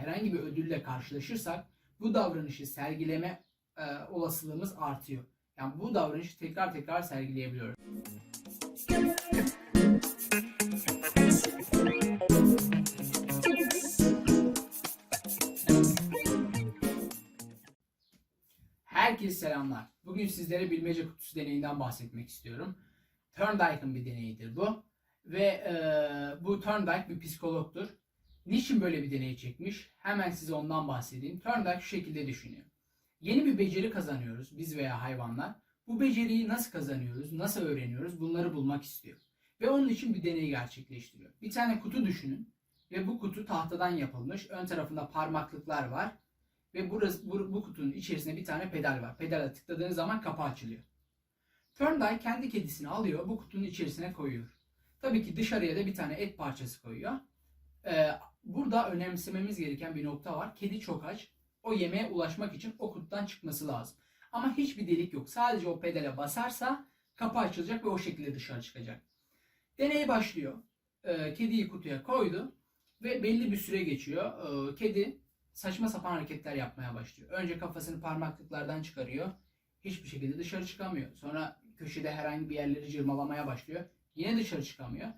herhangi bir ödülle karşılaşırsak bu davranışı sergileme e, olasılığımız artıyor. Yani bu davranışı tekrar tekrar sergileyebiliyoruz. Herkese selamlar. Bugün sizlere bilmece kutusu deneyinden bahsetmek istiyorum. Thorndike'ın bir deneyidir bu. Ve e, bu Thorndike bir psikologtur. Niçin böyle bir deney çekmiş? Hemen size ondan bahsedeyim. Thorndike şu şekilde düşünüyor. Yeni bir beceri kazanıyoruz biz veya hayvanlar. Bu beceriyi nasıl kazanıyoruz, nasıl öğreniyoruz bunları bulmak istiyor. Ve onun için bir deney gerçekleştiriyor. Bir tane kutu düşünün ve bu kutu tahtadan yapılmış. Ön tarafında parmaklıklar var. Ve burası, bu, bu kutunun içerisinde bir tane pedal var. Pedala tıkladığınız zaman kapı açılıyor. Thorndike kendi kedisini alıyor, bu kutunun içerisine koyuyor. Tabii ki dışarıya da bir tane et parçası koyuyor. Ee, burada önemsememiz gereken bir nokta var. Kedi çok aç. O yemeğe ulaşmak için o kutudan çıkması lazım. Ama hiçbir delik yok. Sadece o pedale basarsa kapı açılacak ve o şekilde dışarı çıkacak. Deney başlıyor. Ee, kediyi kutuya koydu ve belli bir süre geçiyor. Ee, kedi saçma sapan hareketler yapmaya başlıyor. Önce kafasını parmaklıklardan çıkarıyor. Hiçbir şekilde dışarı çıkamıyor. Sonra köşede herhangi bir yerleri cırmalamaya başlıyor. Yine dışarı çıkamıyor.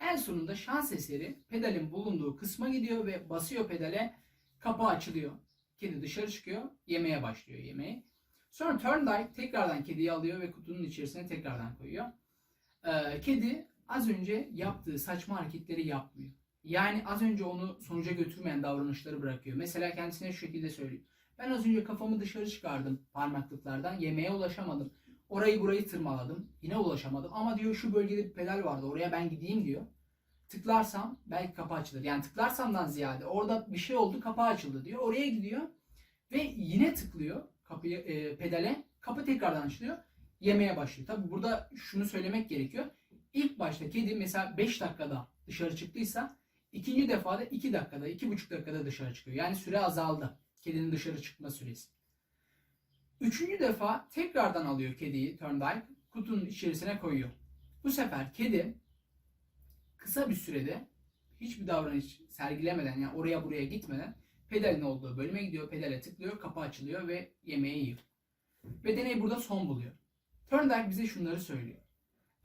En sonunda şans eseri pedalin bulunduğu kısma gidiyor ve basıyor pedale. Kapı açılıyor. Kedi dışarı çıkıyor. Yemeye başlıyor yemeği. Sonra Thorndike tekrardan kediyi alıyor ve kutunun içerisine tekrardan koyuyor. Ee, kedi az önce yaptığı saçma hareketleri yapmıyor. Yani az önce onu sonuca götürmeyen davranışları bırakıyor. Mesela kendisine şu şekilde söylüyor. Ben az önce kafamı dışarı çıkardım parmaklıklardan. Yemeğe ulaşamadım. Orayı burayı tırmaladım. Yine ulaşamadım. Ama diyor şu bölgede bir pedal vardı. Oraya ben gideyim diyor. Tıklarsam belki kapı açılır. Yani tıklarsamdan ziyade orada bir şey oldu kapı açıldı diyor. Oraya gidiyor ve yine tıklıyor kapıyı e, pedale. Kapı tekrardan açılıyor. Yemeye başlıyor. Tabi burada şunu söylemek gerekiyor. İlk başta kedi mesela 5 dakikada dışarı çıktıysa ikinci defada 2 dakikada, 2,5 dakikada dışarı çıkıyor. Yani süre azaldı. Kedinin dışarı çıkma süresi. Üçüncü defa tekrardan alıyor kediyi Thorndike kutunun içerisine koyuyor. Bu sefer kedi kısa bir sürede hiçbir davranış sergilemeden yani oraya buraya gitmeden pedalin olduğu bölüme gidiyor. Pedale tıklıyor, kapı açılıyor ve yemeği yiyor. Ve deney burada son buluyor. Thorndike bize şunları söylüyor.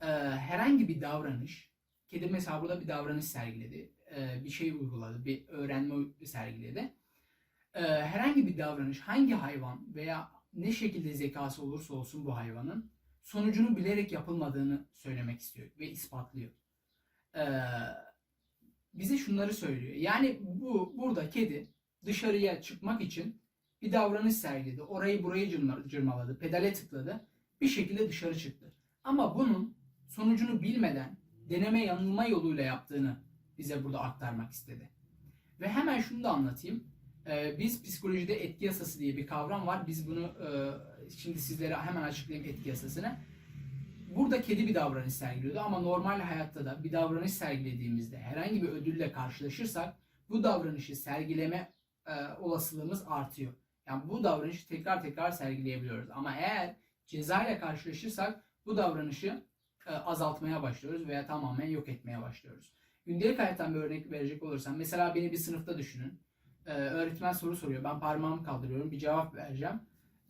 Ee, herhangi bir davranış, kedi mesela burada bir davranış sergiledi, ee, bir şey uyguladı, bir öğrenme sergiledi. Ee, herhangi bir davranış hangi hayvan veya ne şekilde zekası olursa olsun bu hayvanın sonucunu bilerek yapılmadığını söylemek istiyor ve ispatlıyor. Ee, bize şunları söylüyor. Yani bu burada kedi dışarıya çıkmak için bir davranış sergiledi. Orayı burayı cırma- cırmaladı, pedale tıkladı. Bir şekilde dışarı çıktı. Ama bunun sonucunu bilmeden deneme yanılma yoluyla yaptığını bize burada aktarmak istedi. Ve hemen şunu da anlatayım. Ee, biz psikolojide etki yasası diye bir kavram var. Biz bunu e, şimdi sizlere hemen açıklayayım etki yasasını. Burada kedi bir davranış sergiliyordu ama normal hayatta da bir davranış sergilediğimizde herhangi bir ödülle karşılaşırsak bu davranışı sergileme e, olasılığımız artıyor. Yani bu davranışı tekrar tekrar sergileyebiliyoruz. Ama eğer ceza ile karşılaşırsak bu davranışı e, azaltmaya başlıyoruz veya tamamen yok etmeye başlıyoruz. Gündelik hayattan bir örnek verecek olursam mesela beni bir sınıfta düşünün. Ee, öğretmen soru soruyor. Ben parmağımı kaldırıyorum. Bir cevap vereceğim.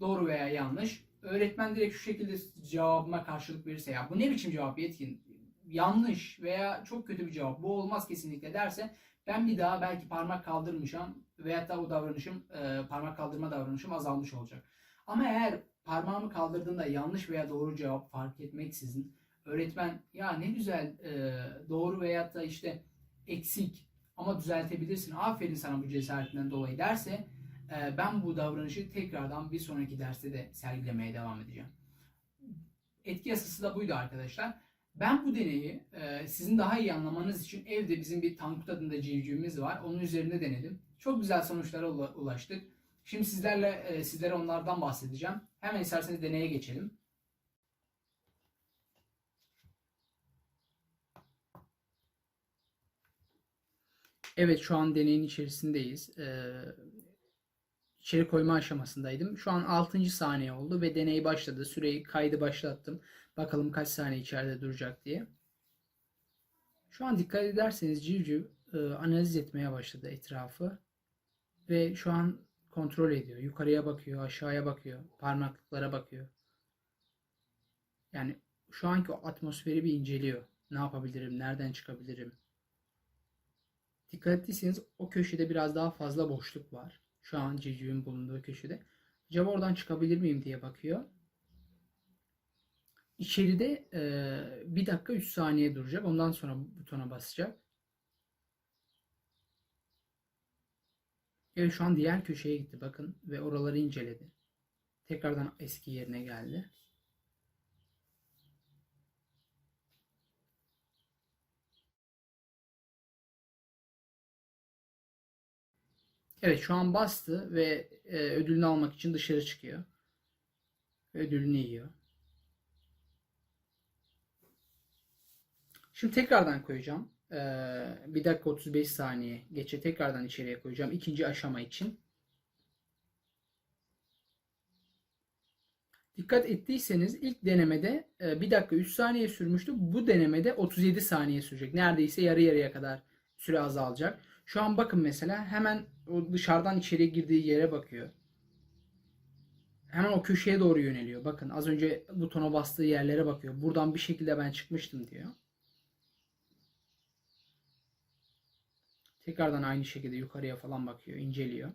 Doğru veya yanlış. Öğretmen direkt şu şekilde cevabıma karşılık verirse ya bu ne biçim cevap yetkin? Yanlış veya çok kötü bir cevap. Bu olmaz kesinlikle derse ben bir daha belki parmak kaldırmışım veyahut da o davranışım e, parmak kaldırma davranışım azalmış olacak. Ama eğer parmağımı kaldırdığında yanlış veya doğru cevap fark etmeksizin öğretmen ya ne güzel e, doğru veyahut da işte eksik ama düzeltebilirsin. Aferin sana bu cesaretinden dolayı derse e, ben bu davranışı tekrardan bir sonraki derste de sergilemeye devam edeceğim. Etki yasası da buydu arkadaşlar. Ben bu deneyi e, sizin daha iyi anlamanız için evde bizim bir Tankut adında civcivimiz var. Onun üzerinde denedim. Çok güzel sonuçlara ula- ulaştık. Şimdi sizlerle e, sizlere onlardan bahsedeceğim. Hemen isterseniz deneye geçelim. Evet şu an deneyin içerisindeyiz. Ee, içeri koyma aşamasındaydım. Şu an 6. saniye oldu ve deney başladı. Süreyi kaydı başlattım. Bakalım kaç saniye içeride duracak diye. Şu an dikkat ederseniz civciv e, analiz etmeye başladı etrafı. ve şu an kontrol ediyor. Yukarıya bakıyor, aşağıya bakıyor, parmaklıklara bakıyor. Yani şu anki o atmosferi bir inceliyor. Ne yapabilirim, nereden çıkabilirim? Dikkat ettiyseniz o köşede biraz daha fazla boşluk var. Şu an civcivin bulunduğu köşede. Acaba oradan çıkabilir miyim diye bakıyor. İçeride e, bir dakika 3 saniye duracak. Ondan sonra butona basacak. Evet şu an diğer köşeye gitti bakın ve oraları inceledi. Tekrardan eski yerine geldi. Evet şu an bastı ve e, ödülünü almak için dışarı çıkıyor. Ödülünü yiyor. Şimdi tekrardan koyacağım. Ee, 1 dakika 35 saniye geçe tekrardan içeriye koyacağım. ikinci aşama için. Dikkat ettiyseniz ilk denemede 1 dakika 3 saniye sürmüştü. Bu denemede 37 saniye sürecek. Neredeyse yarı yarıya kadar süre azalacak. Şu an bakın mesela hemen o dışarıdan içeriye girdiği yere bakıyor. Hemen o köşeye doğru yöneliyor. Bakın az önce butona bastığı yerlere bakıyor. Buradan bir şekilde ben çıkmıştım diyor. Tekrardan aynı şekilde yukarıya falan bakıyor, inceliyor.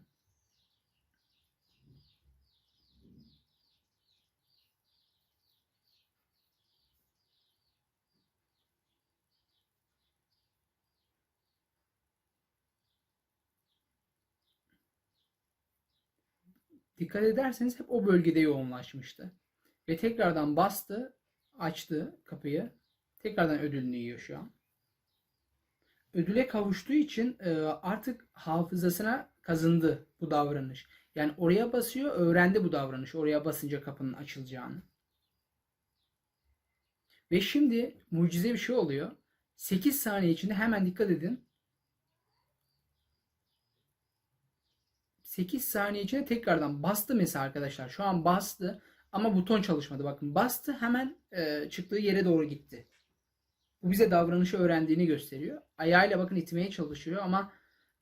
Dikkat ederseniz hep o bölgede yoğunlaşmıştı. Ve tekrardan bastı, açtı kapıyı. Tekrardan ödülünü yiyor şu an. Ödüle kavuştuğu için e, artık hafızasına kazındı bu davranış. Yani oraya basıyor, öğrendi bu davranış. Oraya basınca kapının açılacağını. Ve şimdi mucize bir şey oluyor. 8 saniye içinde hemen dikkat edin. 8 saniye içinde tekrardan bastı mesela arkadaşlar. Şu an bastı ama buton çalışmadı. Bakın bastı hemen e, çıktığı yere doğru gitti. Bu bize davranışı öğrendiğini gösteriyor. Ayağıyla bakın itmeye çalışıyor ama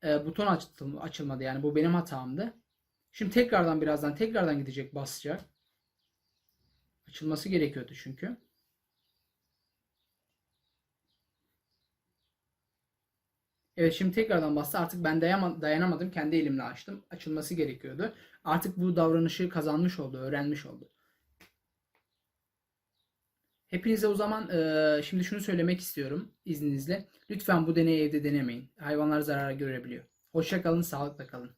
e, buton açtı, açılmadı. Yani bu benim hatamdı. Şimdi tekrardan birazdan tekrardan gidecek basacak. Açılması gerekiyordu çünkü. Evet şimdi tekrardan bastı. Artık ben dayanamadım. Kendi elimle açtım. Açılması gerekiyordu. Artık bu davranışı kazanmış oldu. Öğrenmiş oldu. Hepinize o zaman e, şimdi şunu söylemek istiyorum izninizle. Lütfen bu deneyi evde denemeyin. Hayvanlar zarar görebiliyor. Hoşça kalın, sağlıkla kalın.